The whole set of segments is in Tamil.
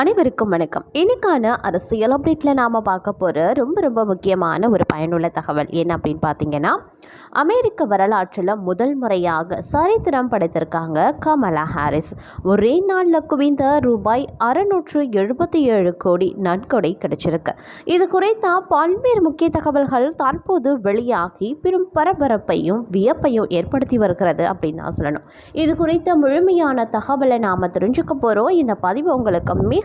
அனைவருக்கும் வணக்கம். இன்னைக்கான அரசியல் அப்டேட்டில் நாம் பார்க்க போகிற ரொம்ப ரொம்ப முக்கியமான ஒரு பயனுள்ள தகவல் என்ன அப்படின்னு பார்த்தீங்கன்னா அமெரிக்க வரலாற்றில் முதல் முறையாக சரித்திரம் படைத்திருக்காங்க கமலா ஹாரிஸ். ஒரே நாளில் குவிந்த ரூபாய் அறுநூற்று எழுபத்தி ஏழு கோடி நன்கொடை கிடைச்சிருக்கு. இது குறித்த பல்வேறு முக்கிய தகவல்கள் தற்போது வெளியாகி பெரும் பரபரப்பையும் வியப்பையும் ஏற்படுத்தி வருகிறது அப்படின்னு தான் சொல்லணும். இது குறித்த முழுமையான தகவலை நாம் தெரிஞ்சுக்க போகிறோம் இந்த பதிவு உங்களுக்கு மிக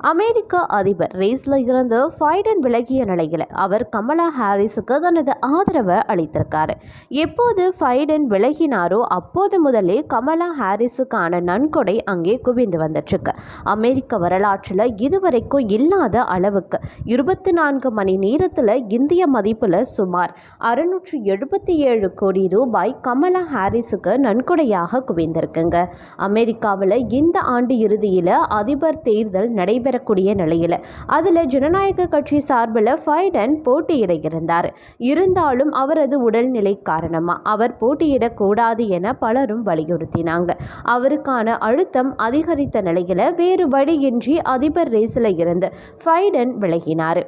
அமெரிக்க அதிபர் ரேஸில் இருந்து ஃபைடன் விலகிய நிலையில் அவர் கமலா ஹாரிஸுக்கு தனது ஆதரவை அளித்திருக்காரு. எப்போது ஃபைடன் விலகினாரோ அப்போது முதலே கமலா ஹாரிஸுக்கான நன்கொடை அங்கே குவிந்து வந்துட்டுருக்கு. அமெரிக்க வரலாற்றில் இதுவரைக்கும் இல்லாத அளவுக்கு இருபத்தி நான்கு மணி நேரத்தில் இந்திய மதிப்பில் சுமார் அறுநூற்றி எழுபத்தி ஏழு கோடி ரூபாய் கமலா ஹாரிஸுக்கு நன்கொடையாக குவிந்திருக்குங்க. அமெரிக்காவில் இந்த ஆண்டு இறுதியில் அதிபர் தேர்தல் நடைபெறக்கூடிய நிலையில். அதில் ஜனநாயக கட்சி சார்பில் ஃபைடன் போட்டியிட இருந்தார் இருந்தாலும் அவரது உடல்நிலை காரணமாக அவர் போட்டியிடக்கூடாது என பலரும் வலியுறுத்தினாங்க. அவருக்கான அழுத்தம் அதிகரித்த நிலையில் வேறு வழியின்றி அதிபர் ரேஸில் இருந்து ஃபைடன் விலகினார்.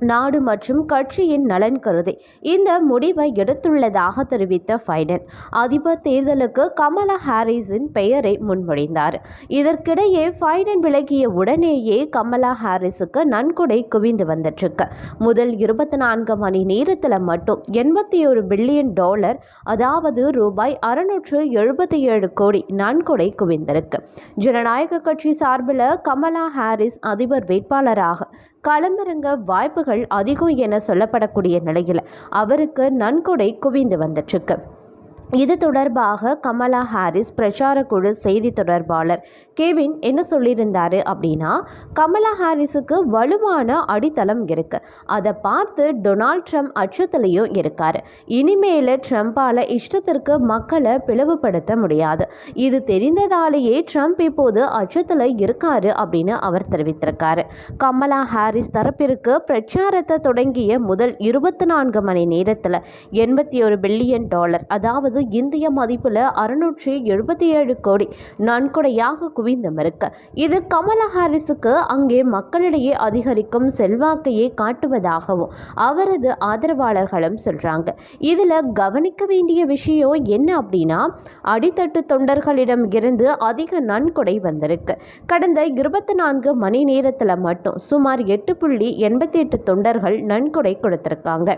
நாடு மற்றும் கட்சியின் நலன் கருதி இந்த முடிவை எடுத்துள்ளதாக தெரிவித்த பைடன் அதிபர் தேர்தலுக்கு கமலா ஹாரிஸின் பெயரை முன்மொழிந்தார். இதற்கிடையே பைடன் விலகிய உடனேயே கமலா ஹாரிஸுக்கு நன்கொடை குவிந்து வந்துட்டுருக்கு. முதல் இருபத்தி நான்கு மணி நேரத்தில் மட்டும் எண்பத்தி ஒரு பில்லியன் டாலர் அதாவது ரூபாய் அறுநூற்று எழுபத்தி ஏழு கோடி நன்கொடை குவிந்திருக்கு. ஜனநாயக கட்சி சார்பில் கமலா ஹாரிஸ் அதிபர் வேட்பாளராக களமிறங்க வாய்ப்பு வாய்ப்புகள் அதிகம் என சொல்லப்படக்கூடிய நிலையில் அவருக்கு நன்கொடை குவிந்து வந்துட்டுருக்கு இது தொடர்பாக கமலா ஹாரிஸ் பிரச்சார குழு செய்தி தொடர்பாளர் கெவின் என்ன சொல்லியிருந்தாரு அப்படின்னா கமலா ஹாரிஸுக்கு வலுவான அடித்தளம் இருக்கு. அதை பார்த்து டொனால்ட் ட்ரம்ப் அச்சத்திலையும் இருக்கார். இனிமேல ட்ரம்ப்பால் இஷ்டத்திற்கு மக்களை பிளவுபடுத்த முடியாது. இது தெரிந்ததாலேயே ட்ரம்ப் இப்போது அச்சத்தில் இருக்காரு அப்படின்னு அவர் தெரிவித்திருக்காரு. கமலா ஹாரிஸ் தரப்பிற்கு பிரச்சாரத்தை தொடங்கிய முதல் இருபத்தி நான்கு மணி நேரத்தில் எண்பத்தி ஒரு பில்லியன் டாலர் அதாவது என்பது இந்திய மதிப்பில் அறுநூற்றி எழுபத்தி ஏழு கோடி நன்கொடையாக குவிந்தமிருக்கு இது கமலா ஹாரிஸுக்கு அங்கே மக்களிடையே அதிகரிக்கும் செல்வாக்கையே காட்டுவதாகவும் அவரது ஆதரவாளர்களும் சொல்கிறாங்க இதில் கவனிக்க வேண்டிய விஷயம் என்ன அப்படின்னா அடித்தட்டு தொண்டர்களிடம் இருந்து அதிக நன்கொடை வந்திருக்கு. கடந்த இருபத்தி நான்கு மணி நேரத்தில் மட்டும் சுமார் எட்டு புள்ளி எண்பத்தி எட்டு தொண்டர்கள் நன்கொடை கொடுத்துருக்காங்க.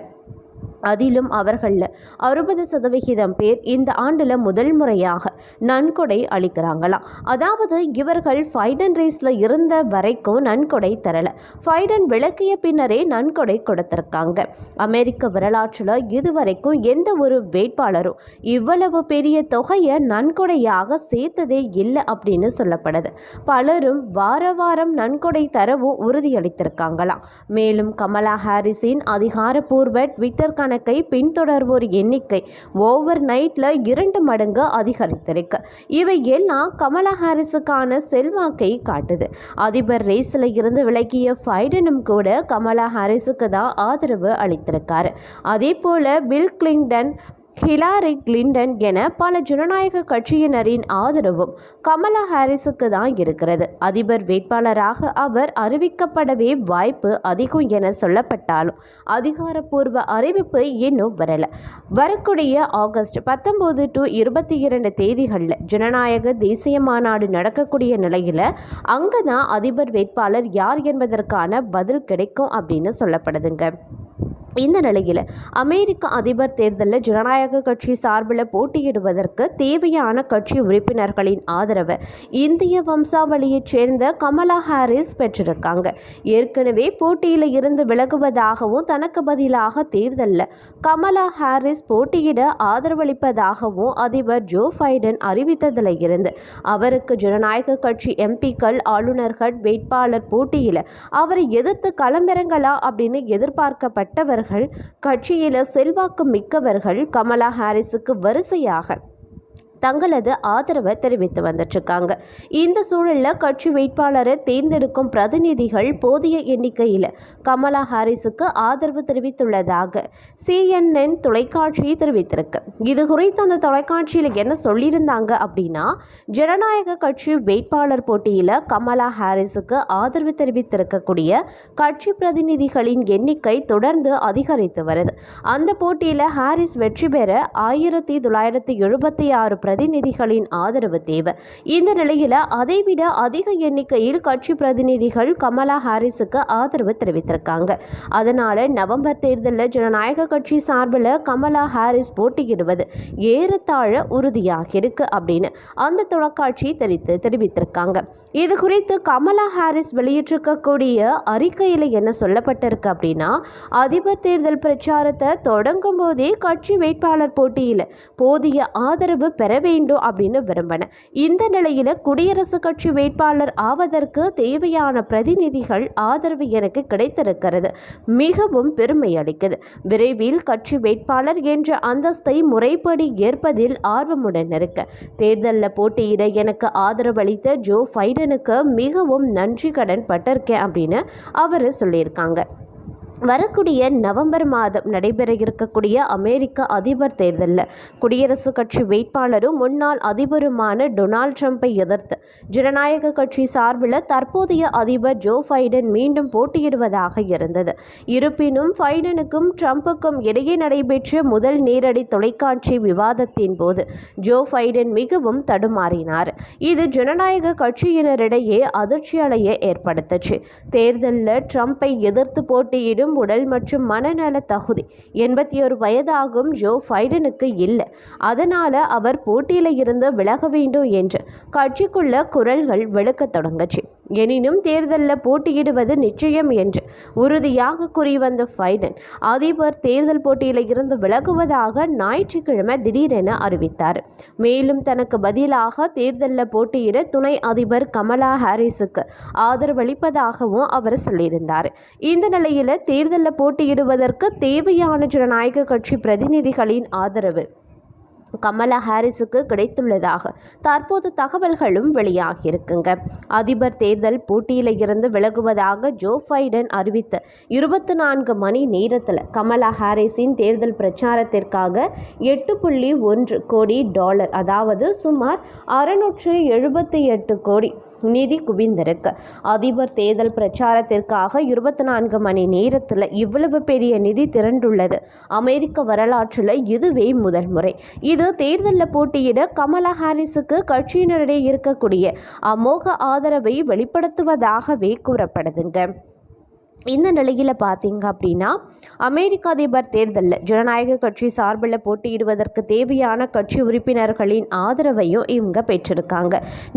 அதிலும் அவர்களில் அறுபது சதவிகிதம் பேர் இந்த ஆண்டில் முதல் முறையாக நன்கொடை அளிக்கிறாங்களாம் அதாவது இவர்கள் ஃபைடன் ரேஸில் இருந்த வரைக்கும் நன்கொடை தரலை. ஃபைடன் விளக்கிய பின்னரே நன்கொடை கொடுத்துருக்காங்க. அமெரிக்க வரலாற்றில் இதுவரைக்கும் எந்த ஒரு வேட்பாளரும் இவ்வளவு பெரிய தொகையை நன்கொடையாக சேர்த்ததே இல்லை அப்படின்னு சொல்லப்படுது. பலரும் வார வாரம் நன்கொடை தரவும் உறுதியளித்திருக்காங்களாம். மேலும் கமலா ஹாரிஸின் அதிகாரப்பூர்வ ட்விட்டர் கணக்கை பின்தொடர்வோர் எண்ணிக்கை ஓவர் நைட்டில் இரண்டு மடங்கு அதிகரித்திருக்கு. இவை எல்லாம் கமலா ஹாரிஸுக்கான செல்வாக்கை காட்டுது. அதிபர் ரேஸில் இருந்து விலகிய ஃபைடனும் கூட கமலா ஹாரிஸுக்கு தான் ஆதரவு அளித்திருக்காரு. அதே போல் பில் கிளிங்டன் ஹிலாரி கிளின்டன் என பல ஜனநாயக கட்சியினரின் ஆதரவும் கமலா ஹாரிஸுக்கு தான் இருக்கிறது. அதிபர் வேட்பாளராக அவர் அறிவிக்கப்படவே வாய்ப்பு அதிகம் என சொல்லப்பட்டாலும் அதிகாரப்பூர்வ அறிவிப்பு இன்னும் வரல. வரக்கூடிய ஆகஸ்ட் பத்தொம்போது டு இருபத்தி இரண்டு தேதிகளில் ஜனநாயக தேசிய மாநாடு நடக்கக்கூடிய நிலையில் அங்கே தான் அதிபர் வேட்பாளர் யார் என்பதற்கான பதில் கிடைக்கும் அப்படின்னு சொல்லப்படுதுங்க. இந்த நிலையில் அமெரிக்க அதிபர் தேர்தலில் ஜனநாயக கட்சி சார்பில் போட்டியிடுவதற்கு தேவையான கட்சி உறுப்பினர்களின் ஆதரவை இந்திய வம்சாவளியைச் சேர்ந்த கமலா ஹாரிஸ் பெற்றிருக்காங்க. ஏற்கனவே போட்டியில் இருந்து விலகுவதாகவும் தனக்கு பதிலாக தேர்தலில் கமலா ஹாரிஸ் போட்டியிட ஆதரவளிப்பதாகவும் அதிபர் ஜோ பைடன் அறிவித்ததில் இருந்து அவருக்கு ஜனநாயக கட்சி எம்பிக்கள் ஆளுநர்கள் வேட்பாளர் போட்டியில் அவரை எதிர்த்து களமிறங்கலா அப்படின்னு எதிர்பார்க்கப்பட்டவர்கள் கட்சியில் செல்வாக்கு மிக்கவர்கள் கமலா ஹாரிஸுக்கு வரிசையாக தங்களது ஆதரவை தெரிவித்து வந்துட்டுருக்காங்க. இந்த சூழலில் கட்சி வேட்பாளரை தேர்ந்தெடுக்கும் பிரதிநிதிகள் போதிய எண்ணிக்கையில் கமலா ஹாரிஸுக்கு ஆதரவு தெரிவித்துள்ளதாக சிஎன்என் தொலைக்காட்சி தெரிவித்திருக்கு. இது குறித்து அந்த தொலைக்காட்சியில் என்ன சொல்லியிருந்தாங்க அப்படின்னா ஜனநாயக கட்சி வேட்பாளர் போட்டியில் கமலா ஹாரிஸுக்கு ஆதரவு தெரிவித்திருக்கக்கூடிய கட்சி பிரதிநிதிகளின் எண்ணிக்கை தொடர்ந்து அதிகரித்து வருது. அந்த போட்டியில் ஹாரிஸ் வெற்றி பெற ஆயிரத்தி தொள்ளாயிரத்தி எழுபத்தி ஆறு பிரதிநிதிகளின் ஆதரவு தேவை. இந்த நிலையில் அதைவிட அதிக எண்ணிக்கையில் கட்சி பிரதிநிதிகள் கமலா ஹாரிஸுக்கு ஆதரவு தெரிவித்திருக்காங்க. அதனால நவம்பர் தேர்தலில் ஜனநாயக கட்சி சார்பில் கமலா ஹாரிஸ் போட்டியிடுவது ஏறத்தாழ உறுதியாக இருக்கு அப்படின்னு அந்த தொலைக்காட்சி தெரிவித்து தெரிவித்திருக்காங்க. இது குறித்து கமலா ஹாரிஸ் வெளியிட்டிருக்கக்கூடிய அறிக்கையில் என்ன சொல்லப்பட்டிருக்கு அப்படின்னா அதிபர் தேர்தல் பிரச்சாரத்தை தொடங்கும் போதே கட்சி வேட்பாளர் போட்டியில் போதிய ஆதரவு பெற வேண்டும் அப்படின்னு விரும்பினேன் இந்த நிலையில் குடியரசுக் கட்சி வேட்பாளர் ஆவதற்கு தேவையான பிரதிநிதிகள் ஆதரவு எனக்கு கிடைத்திருக்கிறது. மிகவும் பெருமை அளிக்குது. விரைவில் கட்சி வேட்பாளர் என்ற அந்தஸ்தை முறைப்படி ஏற்பதில் ஆர்வமுடன் இருக்க. தேர்தலில் போட்டியிட எனக்கு ஆதரவளித்த ஜோ ஃபைடனுக்கு மிகவும் நன்றி கடன் பட்டிருக்கேன் அப்படின்னு அவர் சொல்லியிருக்காங்க. வரக்கூடிய நவம்பர் மாதம் நடைபெற இருக்கக்கூடிய அமெரிக்க அதிபர் தேர்தலில். குடியரசுக் கட்சி வேட்பாளரும் முன்னாள் அதிபருமான டொனால்ட் ட்ரம்ப்பை எதிர்த்து ஜனநாயக கட்சி சார்பில் தற்போதைய அதிபர் ஜோ ஃபைடன் மீண்டும் போட்டியிடுவதாக இருந்தது. இருப்பினும் ஃபைடனுக்கும் ட்ரம்ப்புக்கும் இடையே நடைபெற்ற முதல் நேரடி தொலைக்காட்சி விவாதத்தின் போது ஜோ ஃபைடன் மிகவும் தடுமாறினார். இது ஜனநாயக கட்சியினரிடையே அதிர்ச்சி அலையை ஏற்படுத்துச்சு. தேர்தலில் ட்ரம்ப்பை எதிர்த்து போட்டியிடும் பெரும் உடல் மற்றும் மனநல தகுதி. எண்பத்தி ஒரு வயதாகும் ஜோ பைடனுக்கு இல்லை. அதனால அவர் போட்டியில இருந்து விலக வேண்டும் என்று கட்சிக்குள்ள குரல்கள் வெளுக்கத் தொடங்குச்சு. எனினும் தேர்தலில் போட்டியிடுவது நிச்சயம் என்று உறுதியாக கூறி வந்த ஃபைடன் அதிபர் தேர்தல் போட்டியில் இருந்து விலகுவதாக ஞாயிற்றுக்கிழமை திடீரென அறிவித்தார். மேலும் தனக்கு பதிலாக தேர்தலில் போட்டியிட துணை அதிபர் கமலா ஹாரிஸுக்கு ஆதரவளிப்பதாகவும் அவர் சொல்லியிருந்தார். இந்த நிலையில் தேர்தலில் போட்டியிடுவதற்கு தேவையான ஜனநாயக கட்சி பிரதிநிதிகளின் ஆதரவு கமலா ஹாரிஸுக்கு கிடைத்துள்ளதாக தற்போது தகவல்களும் வெளியாகியிருக்குங்க. அதிபர் தேர்தல் போட்டியில் இருந்து விலகுவதாக ஜோ ஃபைடன் அறிவித்த இருபத்தி நான்கு மணி நேரத்தில் கமலா ஹாரிஸின் தேர்தல் பிரச்சாரத்திற்காக எட்டு புள்ளி ஒன்று கோடி டாலர் அதாவது சுமார் அறுநூற்று எழுபத்தி எட்டு கோடி நிதி குவிந்திருக்கு. அதிபர் தேர்தல் பிரச்சாரத்திற்காக இருபத்தி நான்கு மணி நேரத்தில் இவ்வளவு பெரிய நிதி திரண்டுள்ளது. அமெரிக்க வரலாற்றில் இதுவே முதல் முறை. இது தேர்தலில் போட்டியிட கமலா ஹாரிஸுக்கு கட்சியினரிடையே இருக்கக்கூடிய அமோக ஆதரவை வெளிப்படுத்துவதாகவே கூறப்படுதுங்க. இந்த நிலையில் பார்த்தீங்க அப்படின்னா அமெரிக்க அதிபர் தேர்தலில் ஜனநாயக கட்சி சார்பில் போட்டியிடுவதற்கு தேவையான கட்சி உறுப்பினர்களின் ஆதரவையும் இவங்க பெற்றிருக்காங்க.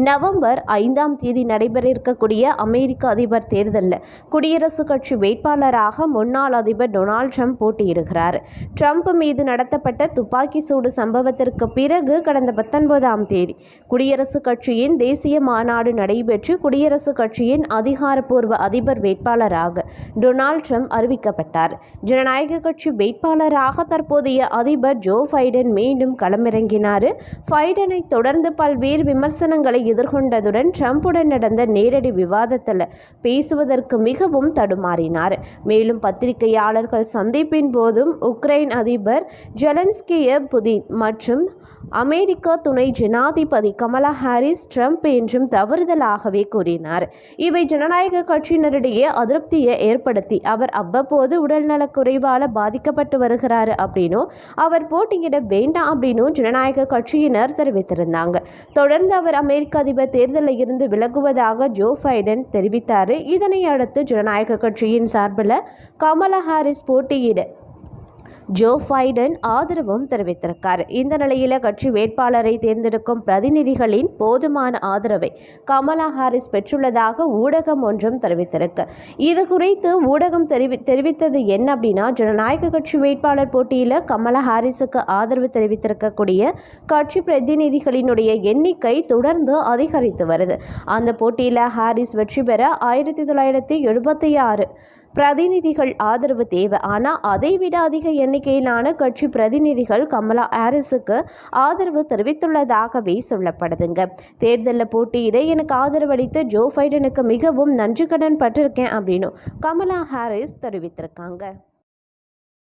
நவம்பர் ஐந்தாம் தேதி நடைபெற இருக்கக்கூடிய அமெரிக்க அதிபர் தேர்தலில் குடியரசுக் கட்சி வேட்பாளராக முன்னாள் அதிபர் டொனால்ட் ட்ரம்ப் போட்டியிடுகிறார். ட்ரம்ப் மீது நடத்தப்பட்ட துப்பாக்கி சூடு சம்பவத்திற்கு பிறகு கடந்த பத்தொன்பதாம் தேதி குடியரசுக் கட்சியின் தேசிய மாநாடு நடைபெற்று குடியரசுக் கட்சியின் அதிகாரப்பூர்வ அதிபர் வேட்பாளராக டொனால்ட் ட்ரம்ப் அறிவிக்கப்பட்டார். ஜனநாயக கட்சி வேட்பாளராக தற்போதைய அதிபர் ஜோ பைடன் மீண்டும் களமிறங்கினார். ஃபைடனை தொடர்ந்து பல்வேறு விமர்சனங்களை எதிர்கொண்டதுடன் ட்ரம்புடன் நடந்த நேரடி விவாதத்தில் பேசுவதற்கு மிகவும் தடுமாறினார். மேலும் பத்திரிகையாளர்கள் சந்திப்பின் போதும் உக்ரைன் அதிபர் ஜெலன்ஸ்கிய புதின் மற்றும் அமெரிக்க துணை ஜனாதிபதி கமலா ஹாரிஸ் ட்ரம்ப் என்றும் தவறுதலாகவே கூறினார். இவை ஜனநாயக கட்சியினரிடையே அதிருப்தியை ஏற்படுத்தி அவர் அவ்வப்போது உடல்நலக் குறைவால் பாதிக்கப்பட்டு வருகிறாரு அப்படின்னும் அவர் போட்டியிட வேண்டாம் அப்படின்னும் ஜனநாயக கட்சியினர் தெரிவித்திருந்தாங்க. தொடர்ந்து அவர் அமெரிக்க அதிபர் தேர்தலில் இருந்து விலகுவதாக ஜோ பைடன் தெரிவித்தார். இதனை அடுத்து ஜனநாயக கட்சியின் சார்பில் கமலா ஹாரிஸ் போட்டியிட ஜோ ஃபைடன் ஆதரவும் தெரிவித்திருக்கார். இந்த நிலையில் கட்சி வேட்பாளரை தேர்ந்தெடுக்கும் பிரதிநிதிகளின் போதுமான ஆதரவை கமலா ஹாரிஸ் பெற்றுள்ளதாக ஊடகம் ஒன்றும் தெரிவித்திருக்கு. இது குறித்து ஊடகம் தெரிவி தெரிவித்தது என்ன அப்படின்னா ஜனநாயக கட்சி வேட்பாளர் போட்டியில் கமலா ஹாரிஸுக்கு ஆதரவு தெரிவித்திருக்கக்கூடிய கட்சி பிரதிநிதிகளினுடைய எண்ணிக்கை தொடர்ந்து அதிகரித்து வருது. அந்த போட்டியில் ஹாரிஸ் வெற்றி பெற ஆயிரத்தி தொள்ளாயிரத்தி எழுபத்தி ஆறு பிரதிநிதிகள் ஆதரவு தேவை. ஆனால் அதைவிட அதிக எண்ணிக்கையிலான கட்சி பிரதிநிதிகள் கமலா ஹாரிஸுக்கு ஆதரவு தெரிவித்துள்ளதாகவே சொல்லப்படுதுங்க. தேர்தலில் போட்டியிட எனக்கு ஆதரவளித்த ஜோ பைடனுக்கு மிகவும் நன்றி கடன் பட்டிருக்கேன் அப்படின்னு கமலா ஹாரிஸ் தெரிவித்திருக்காங்க.